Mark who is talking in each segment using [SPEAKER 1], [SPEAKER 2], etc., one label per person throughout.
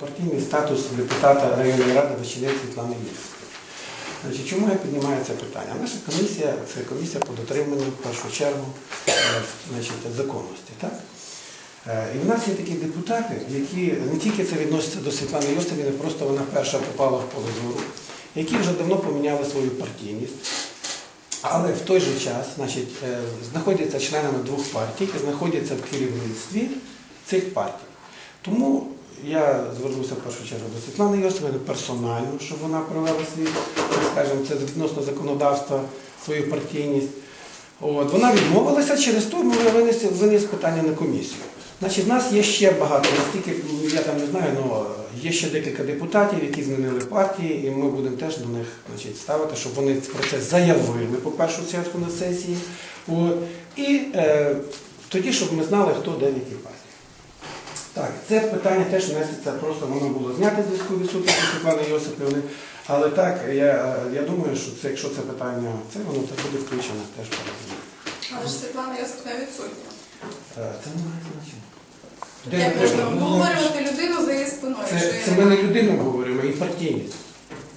[SPEAKER 1] Партійний статус депутата районної ради Ващенець Світлани. Значить, чому я піднімаю це питання? Наша комісія це комісія по дотриманню в першу чергу е, значить, законності. Так? Е, І в нас є такі депутати, які не тільки це відноситься до Світлани Йосипівни, просто вона перша попала в поле зору, які вже давно поміняли свою партійність. Але в той же час значить, е, знаходяться членами двох партій і знаходяться в керівництві цих партій. Тому я звернувся в першу чергу до Світлани Йосипівни персонально, щоб вона провела свій, скажімо, це відносно законодавства, свою партійність. От, вона відмовилася через то, ми виніс, виніс питання на комісію. Значить, в нас є ще багато, настільки, я там не знаю, але є ще декілька депутатів, які змінили партії, і ми будемо теж до них значить, ставити, щоб вони про це заявили по першу чергу на сесії. От, і е, тоді, щоб ми знали, хто де в якій партії. Так, це питання теж внесеться, просто воно було знято з зв'язку відсутності Світлани Йосипівни. Але так, я, я думаю, що це, якщо це питання, це воно це буде включено теж.
[SPEAKER 2] Але ж Світлана Йосипівна відсутня.
[SPEAKER 1] Е, Це не має значення.
[SPEAKER 2] Як можна обговорювати людину за її спиною?
[SPEAKER 1] Це, це ми не людину говоримо, і партійність.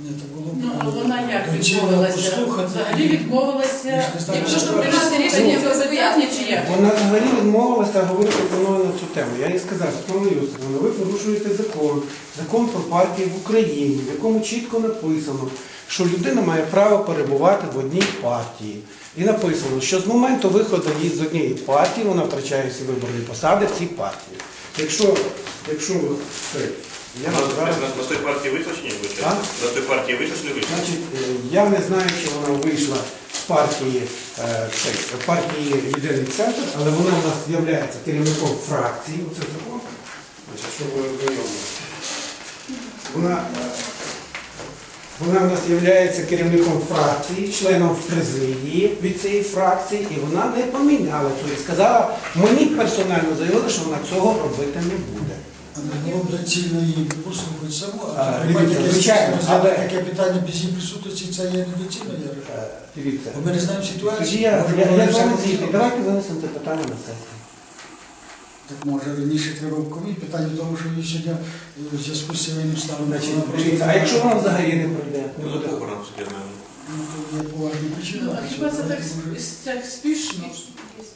[SPEAKER 3] Ні, то було б,
[SPEAKER 4] Ну, а вона як відмовилася?
[SPEAKER 3] послухати.
[SPEAKER 4] Взагалі відмовилася.
[SPEAKER 3] Ми ж не знаємо,
[SPEAKER 4] Якщо
[SPEAKER 3] що
[SPEAKER 4] прийняти рішення
[SPEAKER 2] Ну,
[SPEAKER 4] про зап'ятні чи як?
[SPEAKER 1] Вона взагалі відмовилася говорити зі мною на цю тему. Я їй сказав, Світлана Йосипівна, ви порушуєте закон, закон про партії в Україні, в якому чітко написано, що людина має право перебувати в одній партії. І написано, що з моменту виходу її з однієї партії вона втрачає всі виборні посади в цій партії. Якщо, якщо ви це, я
[SPEAKER 5] На,
[SPEAKER 1] зараз.
[SPEAKER 5] на, на той партії визначені ви? На той партії визначені ви?
[SPEAKER 1] Значить, е, я не знаю, чи вона вийшла з партії, е, цей, партії Єдиний центр, але вона у нас є керівником фракції. Оце закон. Значить, щоб ви ознайомилися. Вона, е, вона у нас є керівником фракції, членом президії від цієї фракції, і вона не поміняла цього. І сказала, мені персонально заявили, що вона цього робити не буде.
[SPEAKER 3] Було б доцільно її послухати саму,
[SPEAKER 1] А,
[SPEAKER 3] а
[SPEAKER 1] дивіться,
[SPEAKER 3] якесь
[SPEAKER 1] звичайно,
[SPEAKER 3] рішення,
[SPEAKER 1] але-
[SPEAKER 3] таке питання без її присутності, це є недоцільно, я
[SPEAKER 1] Дивіться.
[SPEAKER 3] Бо ми не знаємо ситуацію.
[SPEAKER 1] Я,
[SPEAKER 3] може,
[SPEAKER 1] я, я
[SPEAKER 3] не
[SPEAKER 1] з вами
[SPEAKER 3] все
[SPEAKER 1] згідний. Давайте винесемо це питання на сесію.
[SPEAKER 3] Так може раніше треба в комі. Питання в тому, що її сьогодні е, в зв'язку з сімейним станом
[SPEAKER 1] Значить,
[SPEAKER 3] вона просто
[SPEAKER 1] дивіться, а якщо вона взагалі не пройде? Не
[SPEAKER 5] Ну,
[SPEAKER 1] буде?
[SPEAKER 3] Ну, то є поважні причини.
[SPEAKER 4] Ну, а хіба це так спішно?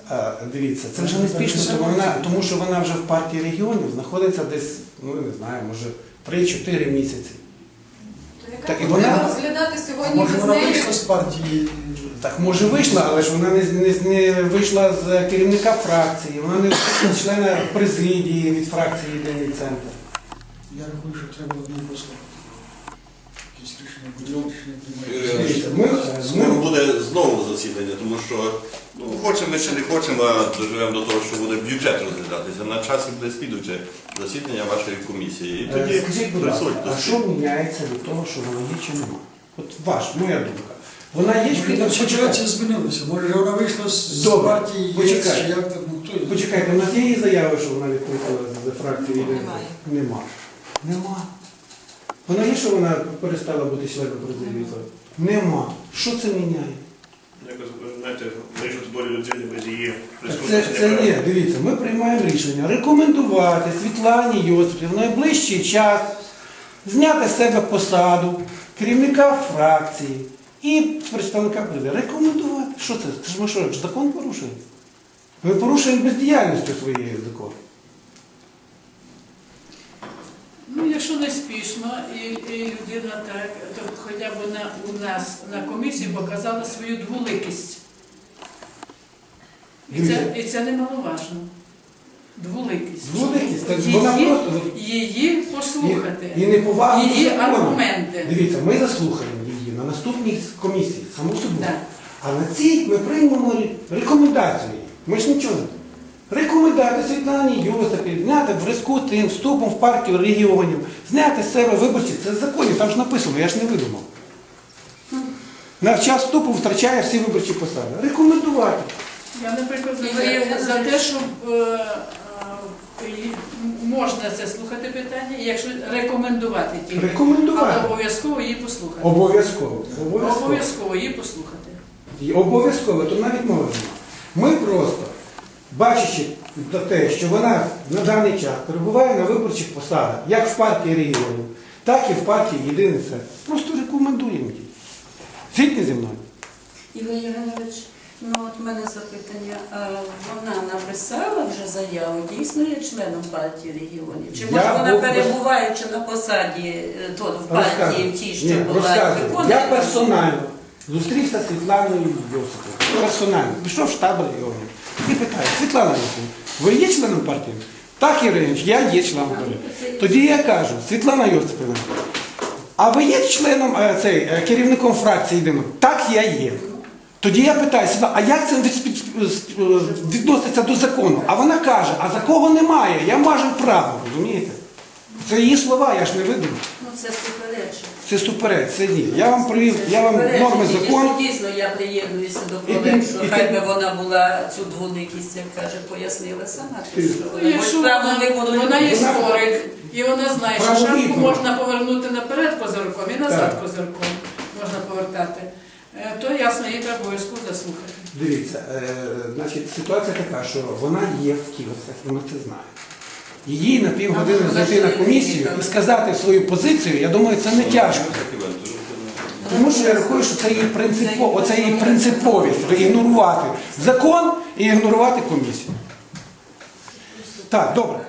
[SPEAKER 1] А, дивіться, це вже не спішно, тому, вона, тому що вона вже в партії регіонів знаходиться десь, ну не знаю, може 3-4 місяці.
[SPEAKER 2] То яка
[SPEAKER 1] Так, і вона-
[SPEAKER 2] розглядати сьогодні
[SPEAKER 3] може вона вийшла з партії?
[SPEAKER 1] Так може вийшла, але ж вона не, не, не вийшла з керівника фракції, вона не вийшла з члена президії від фракції Єдиний центр.
[SPEAKER 3] Я рахую, що треба одну послухати. Якісь рішення, будь рішення
[SPEAKER 5] Юрій
[SPEAKER 3] приймати.
[SPEAKER 1] Ми,
[SPEAKER 5] Скоро
[SPEAKER 1] ми,
[SPEAKER 5] буде знову засідання, тому що ну, хочемо ми чи не хочемо, а доживемо до того, що буде бюджет розглядатися. На часі буде слідуюче засідання вашої комісії. І
[SPEAKER 1] Е,
[SPEAKER 5] тоді
[SPEAKER 1] Скажіть, будь ласка, а що міняється від того, що вона є чи нема? От ваш, моя думка. Вона є чи
[SPEAKER 3] Може,
[SPEAKER 1] не
[SPEAKER 3] там ситуація змінилася. Може, вона вийшла з
[SPEAKER 1] Добре,
[SPEAKER 3] партії, є,
[SPEAKER 1] почекай.
[SPEAKER 3] чи як там, ну хто її-
[SPEAKER 1] Почекайте, у нас є заяви, що вона відкликала з фракції
[SPEAKER 2] Немає.
[SPEAKER 1] Нема. Нема. Вона є, що вона перестала бути членом президії? Нема. Що це міняє?
[SPEAKER 5] Якось, знаєте, вирішити долю людини без її
[SPEAKER 1] Це,
[SPEAKER 5] присутності.
[SPEAKER 1] це ні, дивіться, ми приймаємо рішення рекомендувати Світлані Йосипі в найближчий час зняти з себе посаду керівника фракції і представника президента. Рекомендувати. Що це? Це ж ми що, закон порушуємо? Ми порушуємо бездіяльністю своєї закону.
[SPEAKER 4] Ну, якщо не і, і людина так, то хоча б вона у нас на комісії показала свою двуликість. І це, і це немаловажно. Двуликість.
[SPEAKER 1] Двуликість, так
[SPEAKER 4] Її,
[SPEAKER 1] вона просто-
[SPEAKER 4] її послухати.
[SPEAKER 1] І, не повага до
[SPEAKER 4] її
[SPEAKER 1] закону.
[SPEAKER 4] аргументи.
[SPEAKER 1] Дивіться, ми заслухаємо її на наступній комісії, само собою.
[SPEAKER 4] Так.
[SPEAKER 1] А на цій ми приймемо ре- рекомендацію. Ми ж нічого не. Рекомендати Світлані Йосипі зняти в зв'язку з тим вступом в партію регіонів, зняти з себе виборці. Це в законі, там ж написано, я ж не видумав. На час вступу втрачає всі виборчі посади. Рекомендувати.
[SPEAKER 4] Я, наприклад, за, те,
[SPEAKER 2] що-
[SPEAKER 4] щоб е, е, можна це слухати питання, якщо рекомендувати тільки,
[SPEAKER 1] Рекомендувати.
[SPEAKER 4] але обов'язково її послухати.
[SPEAKER 1] Обов'язково. Обов'язково.
[SPEAKER 4] Обов'язково її послухати.
[SPEAKER 1] Обов'язково, то навіть мови. Ми просто, бачачи за те, що вона на даний час перебуває на виборчих посадах, як в партії регіонів, так і в партії Єдиний Серед. Просто рекомендуємо їй. Згідні зі мною.
[SPEAKER 6] Ігор Євгенович, ну от в мене запитання. А вона написала вже заяву, дійсно є членом партії регіонів? Чи
[SPEAKER 1] Я
[SPEAKER 6] може вона
[SPEAKER 1] був-
[SPEAKER 6] перебуваючи на посаді е, то, в партії
[SPEAKER 1] Розказую.
[SPEAKER 6] в тій, що
[SPEAKER 1] Ні,
[SPEAKER 6] була
[SPEAKER 1] розказую.
[SPEAKER 6] виконує?
[SPEAKER 1] Я персонально зустрівся з Світланою Йосиповою. Персонально. Пішов в штаб регіонів і питаю, Світлана Йосиповна, ви є членом партії? Так, Євгенович, я є членом партії. Тоді я кажу, Світлана Йосиповна, а ви є членом е, цей, е, керівником фракції єдиного? Так, я є. Тоді я питаю, Світлана, а як це від- відноситься до закону? А вона каже, а такого немає, я маю право, розумієте? Це її слова, я ж не видумав.
[SPEAKER 6] Ну це суперечить.
[SPEAKER 1] Це супереч, це ні. Я вам привів, я вам норми закону.
[SPEAKER 6] Дійсно, я приєднуюся до колег, що хай би вона була цю дволикість, як каже, пояснила сама.
[SPEAKER 4] Ну,
[SPEAKER 6] вона
[SPEAKER 4] якщо вона,
[SPEAKER 6] не буде-
[SPEAKER 4] вона є
[SPEAKER 1] Вона-
[SPEAKER 4] історик, і вона знає, що шапку можна повернути наперед козирком і назад козирком можна повертати, е, то ясно, її треба обов'язково заслухати.
[SPEAKER 1] Дивіться, е, значить, ситуація така, що вона є в Ківерцях, і ми це знаємо. Її на півгодини зайти на комісію і сказати свою позицію, я думаю, це не тяжко. Тому що я рахую, що це її принципо, оце її принциповість ігнорувати закон і ігнорувати комісію. Так, добре.